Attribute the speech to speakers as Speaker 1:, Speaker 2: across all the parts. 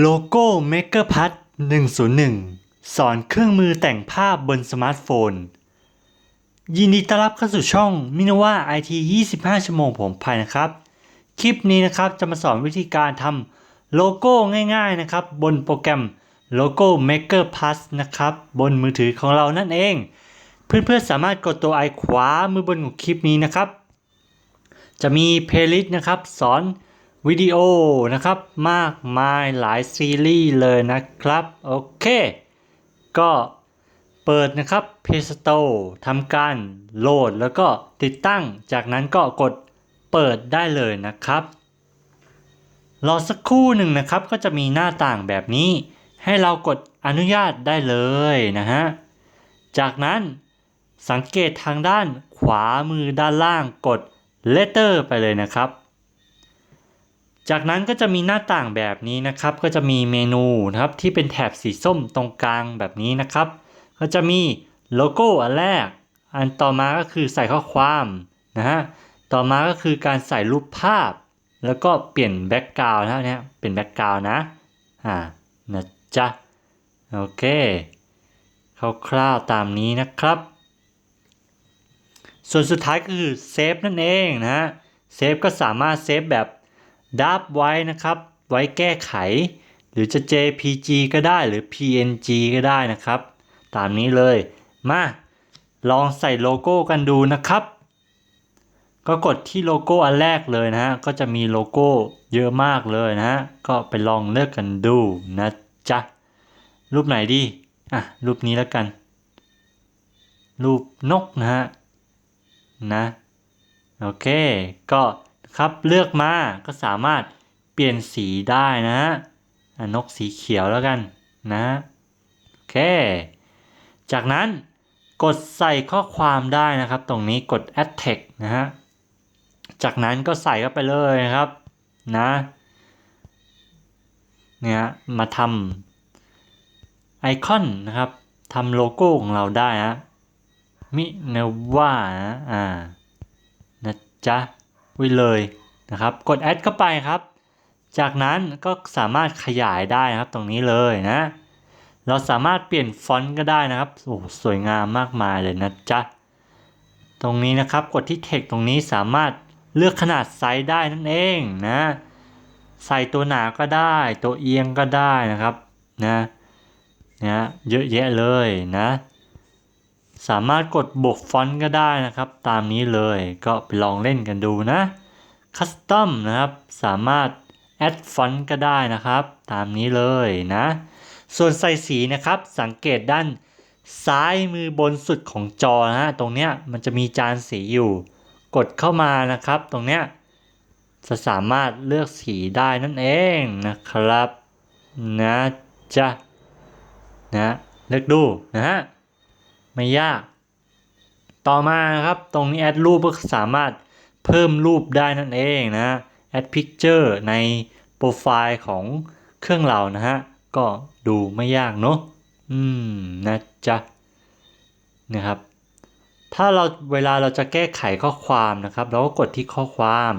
Speaker 1: โลโก้ Maker p a d 101 สอนเครื่องมือแต่งภาพบนสมาร์ทโฟน ยินดีต้อนรับเข้าสู่ช่องมินว่า IT 25 ชั่วโมงผมภายนะครับ คลิปนี้นะครับจะมาสอนวิธีการทำโลโก้ง่ายๆนะครับ บนโปรแกรมโลโก้ Maker Plus นะครับ บนมือถือของเรานั่นเอง เพื่อนๆสามารถกดตัวไอขวามือบนของคลิปนี้นะครับ จะมีเพลย์ลิสต์นะครับ สอน วิดีโอนะครับมากมายหลายซีรีส์เลยนะครับ โอเค ก็เปิดนะครับ Play Store ทำการโหลดแล้วก็ติดตั้งจากนั้นก็กดเปิดได้เลยนะครับ รอสักครู่หนึ่งนะครับก็จะมีหน้าต่างแบบนี้ ให้เรากดอนุญาตได้เลยนะฮะ จากนั้นสังเกตทางด้านขวามือด้านล่างกด Letter ไปเลยนะครับ จากนั้นก็จะมีหน้าต่างแบบนี้นะครับ ก็จะมีเมนูนะครับที่เป็นแถบสีส้มตรงกลางแบบนี้นะครับ ก็จะมีโลโก้อันแรก อันต่อมาก็คือใส่ข้อความนะฮะ ต่อมาก็คือการใส่รูปภาพ แล้วก็เปลี่ยนแบ็กกราวน์นะเนี่ยเป็นแบ็กกราวน์นะ อ่า นะจ๊ะ โอเค คร่าวๆตามนี้นะครับ ส่วนสุดท้ายก็คือเซฟนั่นเองนะฮะ เซฟก็สามารถเซฟแบบ ดับไว้นะครับ ไว้แก้ไข หรือจะ JPG ก็ได้หรือ PNG ก็ได้นะครับ ตามนี้เลย มา ลองใส่โลโก้กันดูนะครับ ก็กดที่โลโก้อันแรกเลยนะฮะ ก็จะมีโลโก้เยอะมากเลยนะฮะ ก็ไปลองเลือกกันดูนะจ๊ะ รูปไหนดี อะ รูปนี้แล้วกัน รูปนกนะฮะ นะ โอเค ก็ ครับเลือกมาก็สามารถเปลี่ยนสีได้นะฮะนกสีเขียวแล้วกันนะโอเค จากนั้นกดใส่ข้อความได้นะครับ ตรงนี้กด add text นะฮะจากนั้นก็ใส่เข้าไปเลยนะครับนะเนี่ยมาทำไอคอนนะครับทำโลโก้ของเราได้นะมิเนว่านะอ่านะจ๊ะ วิเลยนะครับ กดแอดเข้าไปครับ จากนั้นก็สามารถขยายได้นะครับตรงนี้เลยนะ เราสามารถเปลี่ยนฟอนต์ก็ได้นะครับโอ้สวยงามมากมายเลยนะจ๊ะ ตรงนี้นะครับกดที่เทคตรงนี้สามารถเลือกขนาดไซส์ได้นั่นเองนะ ใส่ตัวหนาก็ได้ ตัวเอียงก็ได้นะครับนะนะเยอะแยะเลยนะ สามารถกดบวกฟอนต์ก็ได้นะครับ ตามนี้เลยก็ไปลองเล่นกันดูนะคัสตอมนะครับ สามารถแอดฟอนต์ก็ได้นะครับ ตามนี้เลยนะ ส่วนใส่สีนะครับ สังเกตด้านซ้ายมือบนสุดของจอนะฮะตรงเนี้ยมันจะมีจานสีอยู่ กดเข้ามานะครับ ตรงเนี้ยจะสามารถเลือกสีได้นั่นเองนะครับ นะจ๊ะนะเลือกดูนะฮะ ไม่ยาก ต่อมานะครับตรงนี้แอดรูปก็สามารถเพิ่มรูปได้นั่นเองนะแอดพิกเจอร์ในโปรไฟล์ของเครื่องเรานะฮะ ก็ดูไม่ยากเนาะอืมนะจ๊ะนะครับ ถ้าเราเวลาเราจะแก้ไขข้อความนะครับ เราก็กดที่ข้อความ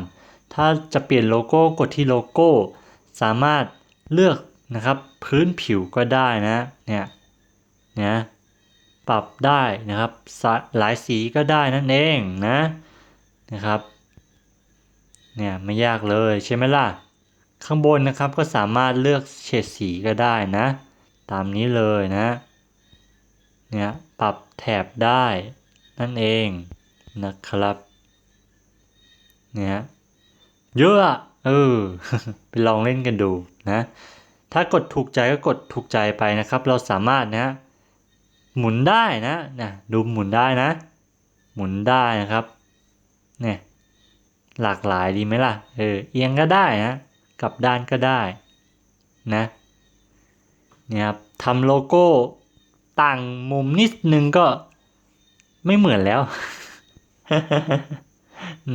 Speaker 1: ถ้าจะเปลี่ยนโลโก้กดที่โลโก้ สามารถเลือกนะครับ พื้นผิวก็ได้นะเนี่ยเนี่ย ปรับได้นะครับ หลายสีก็ได้นั่นเองนะนะครับเนี่ยไม่ยากเลยใช่ไหมล่ะ ข้างบนนะครับก็สามารถเลือกเฉดสีก็ได้นะ ตามนี้เลยนะเนี่ยปรับแถบได้นั่นเองนะครับเนี่ยเยอะเออไปลองเล่นกันดูนะ ถ้ากดถูกใจก็กดถูกใจไปนะครับ เราสามารถนะ หมุนได้นะนะดูหมุนได้นะ หมุนได้นะครับเนี่ยหลากหลายดีไหมล่ะเออเอียงก็ได้นะกลับด้านก็ได้นะเนี่ยครับทำโลโก้ต่างมุมนิดนึงก็ไม่เหมือนแล้ว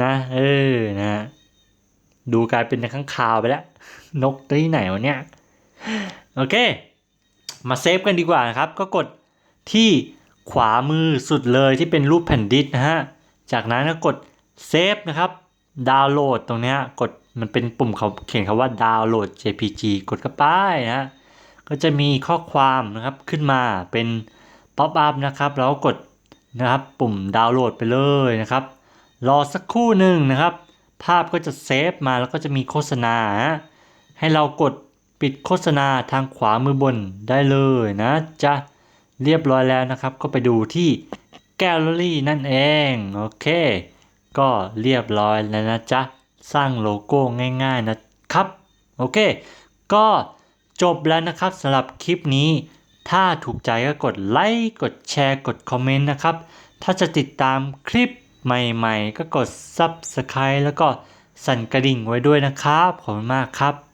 Speaker 1: นะเออนะดูกลายเป็นข้างคาวไปแล้ว นกที่ไหนวะเนี่ย โอเค มาเซฟกันดีกว่านะครับ ก็กด ที่ขวามือสุดเลยที่เป็นรูปแผ่นดิสนะฮะ จากนั้นก็กดเซฟนะครับ ดาวน์โหลดตรงนี้กดมันเป็นปุ่มเขาเขียนคำว่าดาวน์โหลด JPG กดเข้าไปนะ ก็จะมีข้อความนะครับขึ้นมาเป็นป๊อปอัพนะครับ แล้วกดนะครับปุ่มดาวน์โหลดไปเลยนะครับ รอสักครู่หนึ่งนะครับ ภาพก็จะเซฟมาแล้วก็จะมีโฆษณา ให้เรากดปิดโฆษณาทางขวามือบนได้เลยนะจะ เรียบร้อยแล้วนะครับ ก็ไปดูที่แกลเลอรี่นั่นเอง โอเค ก็เรียบร้อยแล้วนะจ๊ะ สร้างโลโก้ง่ายๆนะครับ โอเค ก็จบแล้วนะครับสำหรับคลิปนี้ ถ้าถูกใจก็กดไลค์ กดแชร์ กดคอมเมนต์นะครับ ถ้าจะติดตามคลิปใหม่ๆ ก็กด Subscribe แล้วก็สั่นกระดิ่งไว้ด้วยนะครับ ขอบคุณมากครับ